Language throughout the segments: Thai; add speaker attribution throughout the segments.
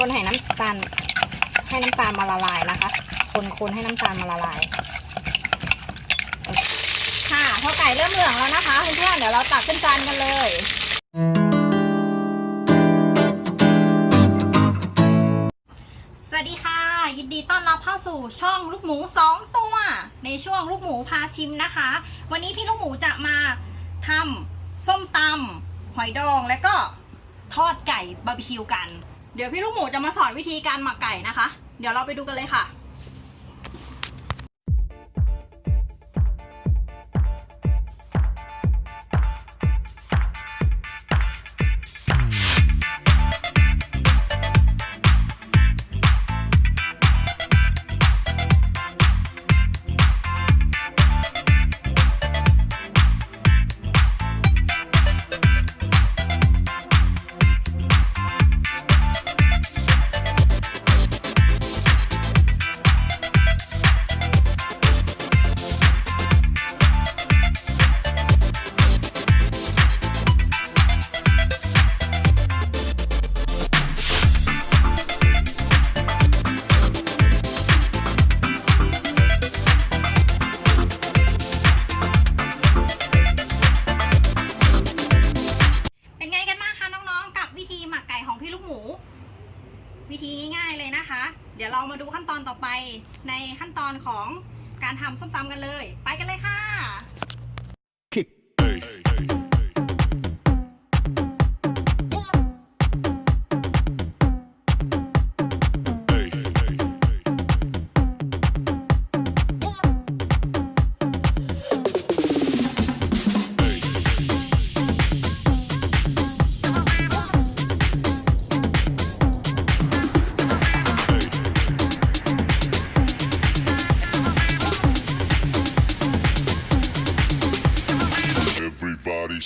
Speaker 1: คนให้น้ำตาล ให้น้ำตาลมาละลายนะคะ คนคนให้น้ำตาลมาละลาย ค่ะพอไก่เริ่มเหลืองแล้วนะคะเพื่อนๆเดี๋ยวเราตักขึ้นจานกันเลยสวัสดีค่ะ ยินดีต้อนรับเข้าสู่ช่องลูกหมู 2 ตัว ในช่วงลูกหมูพาชิมนะคะ วันนี้พี่ลูกหมูจะมาทำส้มตำหอยดองและก็ทอดไก่บาร์บีคิวกัน เดี๋ยวพี่ลูกหมูจะมาสอนวิธีการหมักไก่นะคะ เดี๋ยวเราไปดูกันเลยค่ะ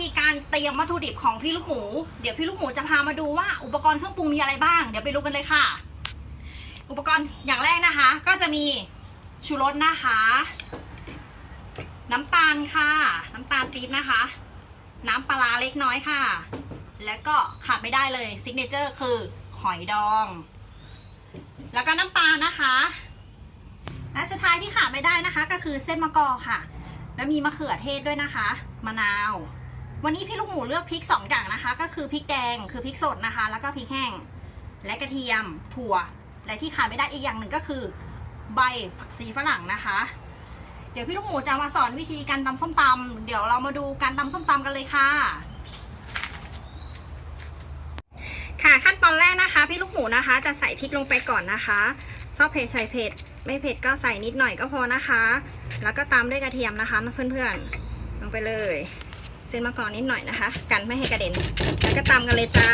Speaker 1: ธีการเตรียมวัตถุดิบของพี่ลูกหมู เดี๋ยวพี่ลูกหมูจะพามาดูว่าอุปกรณ์เครื่องปรุงมีอะไรบ้าง เดี๋ยวไปดูกันเลยค่ะ อุปกรณ์อย่างแรกนะคะ ก็จะมีชูรสนะคะ น้ำตาลค่ะ น้ำตาลปี๊บนะคะ น้ำปลาเล็กน้อยค่ะ แล้วก็ขาดไม่ได้เลยซิกเนเจอร์คือหอยดอง แล้วก็น้ำปลานะคะ และสุดท้ายที่ขาดไม่ได้นะคะ ก็คือเส้นมะกอค่ะ แล้วมีมะเขือเทศด้วยนะคะ มะนาว วันนี้พี่ลูกหมูเลือกพริกสองอย่างนะคะ ก็คือพริกแดงคือพริกสดนะคะ แล้วก็พริกแห้ง และกระเทียมถั่ว และที่ขาดไม่ได้อีกอย่างหนึ่งก็คือ ใบผักชีฝรั่งนะคะ เดี๋ยวพี่ลูกหมูจะมาสอนวิธีการตำส้มตำเดี๋ยวเรามาดูการตำส้มตำกันเลยค่ะ ค่ะขั้นตอนแรกนะคะ พี่ลูกหมูนะคะ จะใส่พริกลงไปก่อนนะคะชอบเผ็ดใส่เผ็ดไม่เผ็ดก็ใส่นิดหน่อยก็พอนะคะ แล้วก็ตามด้วยกระเทียมนะคะเพื่อนๆลงไปเลย เส้นมะกอกนิดหน่อยนะคะ กันไม่ให้กระเด็น แล้วก็ตามกันเลยจ้า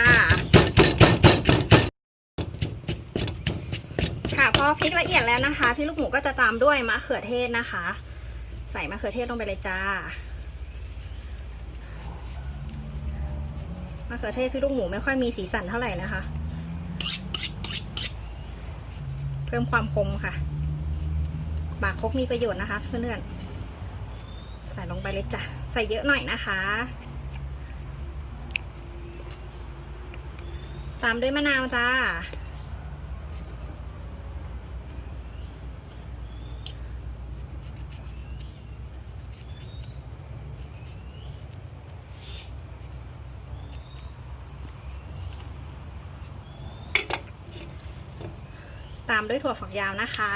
Speaker 1: ค่ะพอพริกละเอียดแล้วนะคะพี่ลูกหมูก็จะตามด้วยมะเขือเทศนะคะ ใส่มะเขือเทศลงไปเลยจ้ามะเขือเทศพี่ลูกหมูไม่ค่อยมีสีสันเท่าไหร่นะคะ เพิ่มความคมค่ะ บากคกมีประโยชน์นะคะเพื่อนๆใส่ลงไปเลยจ้ะใส่เยอะหน่อยนะคะ ตามด้วยมะนาวจ้า ตามด้วยถั่วฝักยาวนะคะ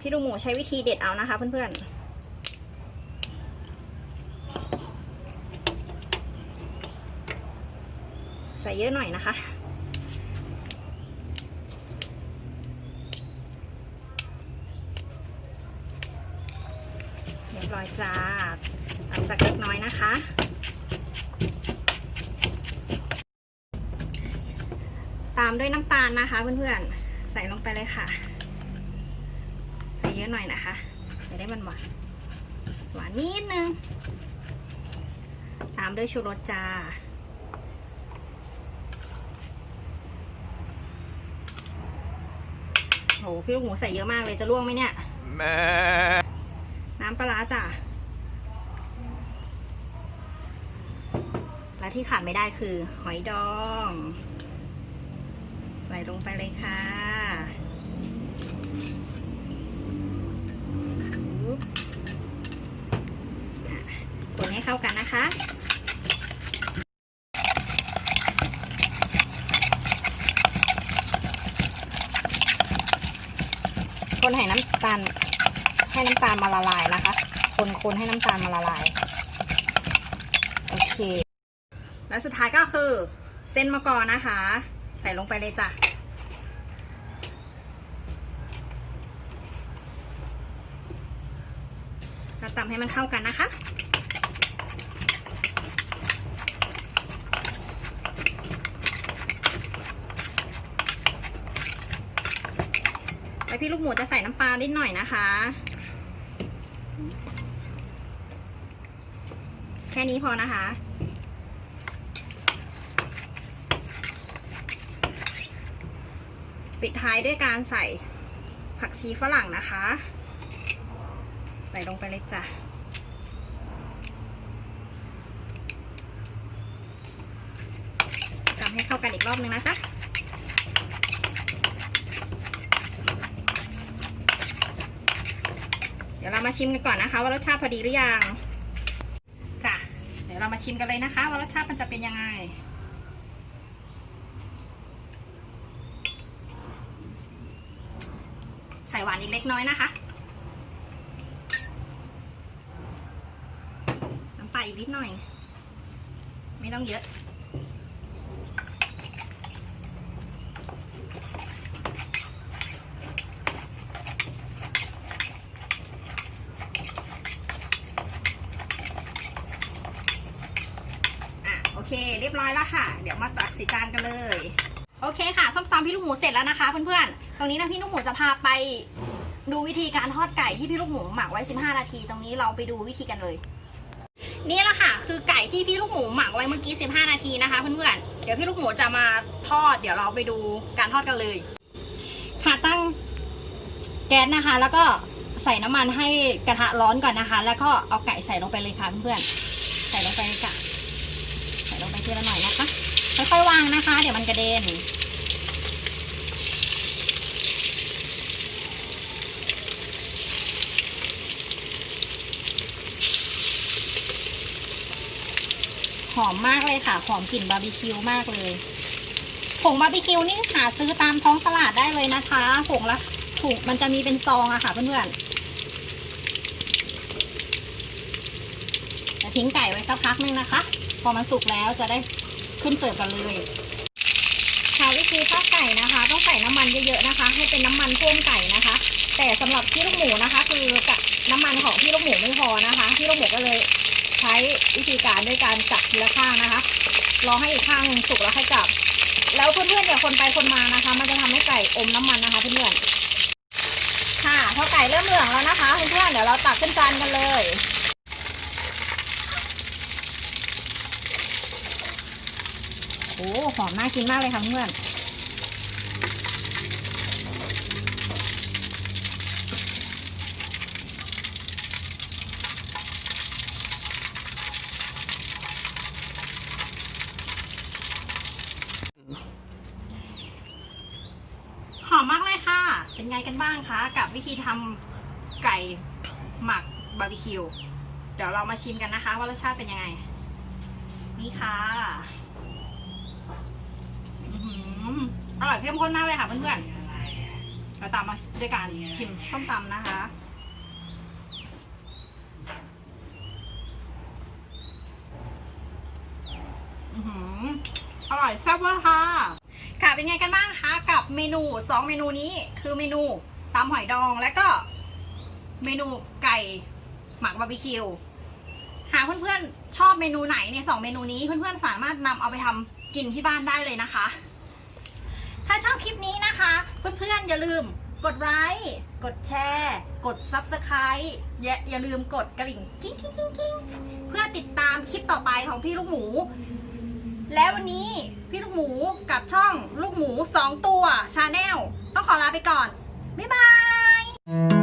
Speaker 1: พี่ลูหมูใช้วิธีเด็ดเอานะคะเพื่อนๆ ใส่เยอะหน่อยนะคะ เรียบร้อยจ้าตำสักเล็กน้อยนะคะตามด้วยน้ำตาลนะคะเพื่อนๆ ใส่ลงไปเลยค่ะ ใส่เยอะหน่อยนะคะจะได้มันหวานหวานนิดนึง ตามด้วยชูรสจ้า โหพี่ลูกหมูใส่เยอะมากเลยจะร่วงไหมเนี่ยน้ำปลาร้าจ้ะและที่ขาดไม่ได้คือหอยดอง ใส่ลงไปเลยค่ะปึ๊บอะคนให้เข้ากันนะคะ คนให้น้ำตาล ให้น้ำตาลมาละลายนะคะ คนคนให้น้ำตาลมาละลาย โอเค แล้วสุดท้ายก็คือ เส้นมะกอกนะคะ ใส่ลงไปเลยจ้ะแล้วตำให้มันเข้ากันนะคะ แล้วพี่ลูกหมูจะใส่น้ำปลานิดหน่อยนะคะ แค่นี้พอนะคะ ปิดท้ายด้วยการใส่ผักชีฝรั่งนะคะ ใส่ลงไปเลยจ้ะทำให้เข้ากันอีกรอบนึงนะจ๊ะ เดี๋ยวเรา มาชิมกันก่อนนะคะ ว่ารสชาติพอดีหรือยังจ้ะเดี๋ยวเรามาชิมกันเลยนะคะ ว่ารสชาติมันจะเป็นยังไงใส่หวานอีกเล็กน้อยนะคะน้ำปลาอีกนิดหน่อย ไม่ต้องเยอะ เคเรียบร้อยแล้วค่ะ เดี๋ยวมาตักสีจานกันเลย โอเคค่ะส้มตำพี่ลูกหมูเสร็จแล้วนะคะ เพื่อนๆ ตรงนี้นะพี่ลูกหมูจะพาไปดูวิธีการทอดไก่ที่พี่ลูกหมูหมักไว้ 15 นาที ตรงนี้เราไปดูวิธีกันเลย นี่แหละค่ะ คือไก่ที่พี่ลูกหมูหมักไว้เมื่อกี้ 15 นาทีนะคะ เพื่อนๆ เดี๋ยวพี่ลูกหมูจะมาทอด เดี๋ยวเราไปดูการทอดกันเลย ค่ะตั้งแก๊สนะคะ แล้วก็ใส่น้ำมันให้กระทะร้อนก่อนนะคะ แล้วก็เอาไก่ใส่ลงไปเลยค่ะเพื่อนๆ ใส่ลงไปเลยค่ะ ทีละหน่อยนะคะ ค่อยๆวางนะคะ เดี๋ยวมันกระเด็นหอมมากเลยค่ะ หอมกลิ่นบาร์บีคิวมากเลยผงบาร์บีคิวนี่หาซื้อตามท้องตลาดได้เลยนะคะผงละถุงมันจะมีเป็นซองอะค่ะเพื่อนๆจะทิ้งไก่ไว้สักพักนึงนะคะ พอมันสุกแล้วจะได้ขึ้นเสิร์ฟกันเลย ค่ะวิธีทอดไก่นะคะ ต้องใส่น้ำมันเยอะๆนะคะ ให้เป็นน้ำมันท่วมไก่นะคะ แต่สำหรับพี่ลูกหมูนะคะ คือกับน้ำมันของพี่ลูกหมูไม่พอนะคะพี่ลูกหมูก็เลยใช้วิธีการด้วยการจับทีละข้างนะคะรอให้อีกข้างหนึ่งสุกแล้วค่อยจับ แล้วเพื่อนๆอย่าคนไปคนมานะคะ มันจะทำให้ไก่อมน้ำมันนะคะเพื่อนๆค่ะพอไก่เริ่มเหลืองแล้วนะคะเพื่อนๆเดี๋ยวเราตักขึ้นจานกันเลย อ้หอมน่ากินมากเลยค่ะเพื่อนหอมมากเลยค่ะ เป็นไงกันบ้างคะกับวิธีทำไก่หมักบาร์บีคิว เดี๋ยวเรามาชิมกันนะคะ ว่ารสชาติเป็นยังไง นี่ค่ะ อื้อหืออร่อยเข้มข้นมากเลยค่ะเพื่อนๆเราตามมาด้วยการชิมส้มตำนะคะอือหืออร่อยแซ่บเวอร์ค่ะ ค่ะเป็นไงกันบ้างคะกับเมนู 2 เมนูนี้คือเมนูตำหอยดองและก็เมนูไก่หมักบาร์บีคิวหากเพื่อนๆชอบเมนูไหนในสองเมนูนี้เพื่อนๆสามารถนำเอาไปทำกินที่บ้านได้เลยนะคะ ถ้าชอบคลิปนี้นะคะ เพื่อนๆอย่าลืมกดไลค์กดแชร์ กด Subscribe อย่าอย่าลืมกดกระดิ่งกิ้งกิ้งกิ้งกิ้งเพื่อติดตามคลิปต่อไปของพี่ลูกหมู แล้ววันนี้พี่ลูกหมูกับช่องลูกหมู 2 ตัวชาแนลต้องขอลาไปก่อน บ๊ายบาย